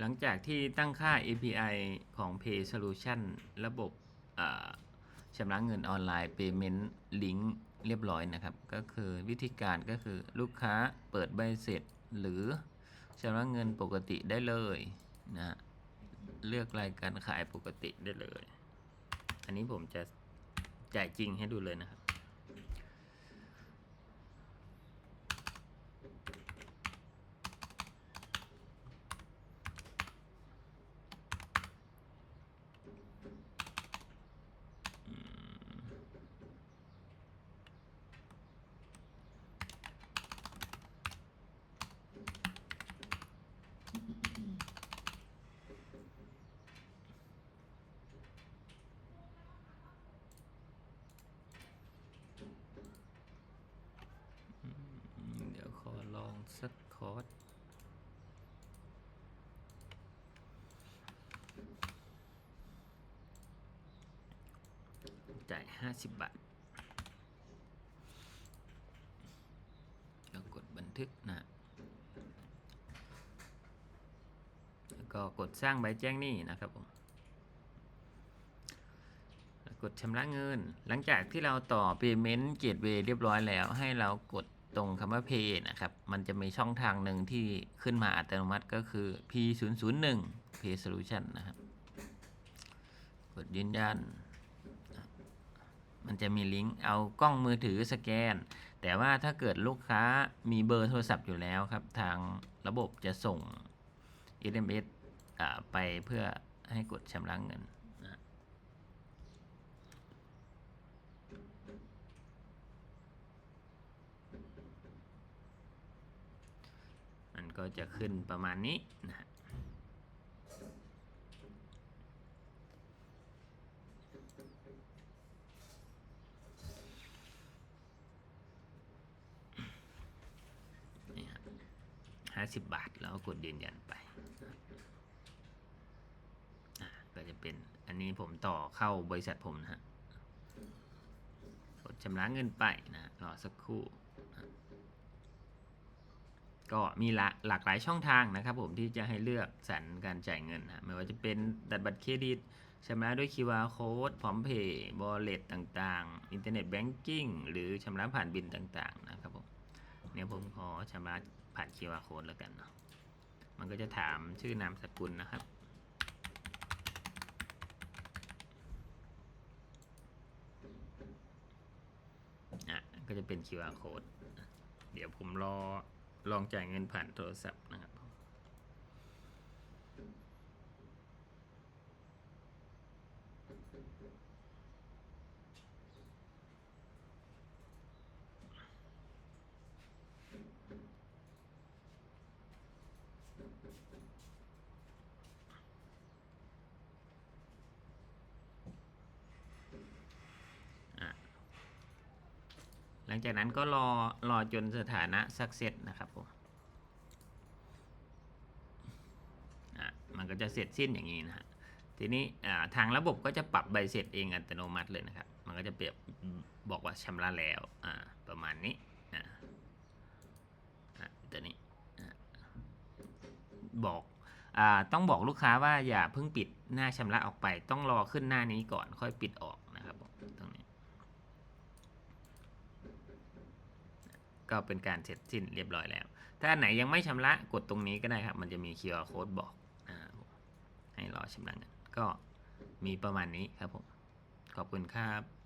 หลังจากที่ตั้งค่า API ของ Pay Solution ระบบชำระเงินออนไลน์ Payment Link เรียบร้อยนะครับ ก็คือวิธีการก็คือลูกค้าเปิดใบเสร็จหรือชำระเงินปกติได้เลยนะเลือกรายการขายปกติได้เลย อันนี้ผมจะจ่ายจริงให้ดูเลยนะครับ 50 บาทแล้กดบันทึกนะแล้วก็กดสร้างใบแจ้งหนี้นะครับผมกดชำระเงิน หลังจากที่เราต่อ Payment Gateway เรียบร้อยแล้ว ให้เรากดตรงคำว่า Pay นะครับ มันจะมีช่องทางหนึ่งที่ขึ้นมาอัตโนมัติก็คือ P001 Pay Solution นะครับ กดยืนยัน มันจะมีลิงก์เอากล้องมือถือสแกน แต่ว่าถ้าเกิดลูกค้ามีเบอร์โทรศัพท์อยู่แล้วครับ ทางระบบจะส่ง SMS ไปเพื่อให้กดชำระเงินนะมันก็จะขึ้นประมาณนี้นะ 50 บาท แล้วกดยืนยันไปก็จะเป็นอันนี้ผมต่อเข้าบริษัทผมนะฮะกดชำระเงินไปนะรอสักครู่ ก็มีหลากหลายช่องทางนะครับผมที่จะให้เลือกสรรการจ่ายเงินนะไม่ว่าจะเป็นดัดบัตรเครดิตชำระด้วย QR code พร้อมเพย์บอลเลตต่างๆ อินเทอร์เน็ตแบงกิ้งหรือชำระผ่านบินต่างๆนะครับ เนี่ยผมขอชำระผ่าน QR code แล้วกันเนาะมันก็จะถามชื่อนามสกุลนะครับ อะ ก็จะเป็น QR code เดี๋ยวผมรอลองจ่ายเงินผ่านโทรศัพท์นะครับ หลังจากนั้นก็รอรอจนสถานะ success นะครับผมอะมันก็จะเสร็จสิ้นอย่างนี้นะฮะทีนี้อ่าทางระบบก็จะปรับใบเสร็จเองอัตโนมัติเลยนะครับ มันก็จะเปรียบบอกว่าชำระแล้วอ่าประมาณนี้อ่าอะตัวนี้อะบอกอ่าต้องบอกลูกค้าว่าอย่าเพิ่งปิดหน้าชำระออกไป ต้องรอขึ้นหน้านี้ก่อนค่อยปิดออกนะครับผมตรงนี้ ก็เป็นการเสร็จสิ้นเรียบร้อยแล้ว ถ้าอันไหนยังไม่ชำระกดตรงนี้ก็ได้ครับ มันจะมี QR code บอกอให้รอชำระเงินก็มีประมาณนี้ครับผม ขอบคุณครับ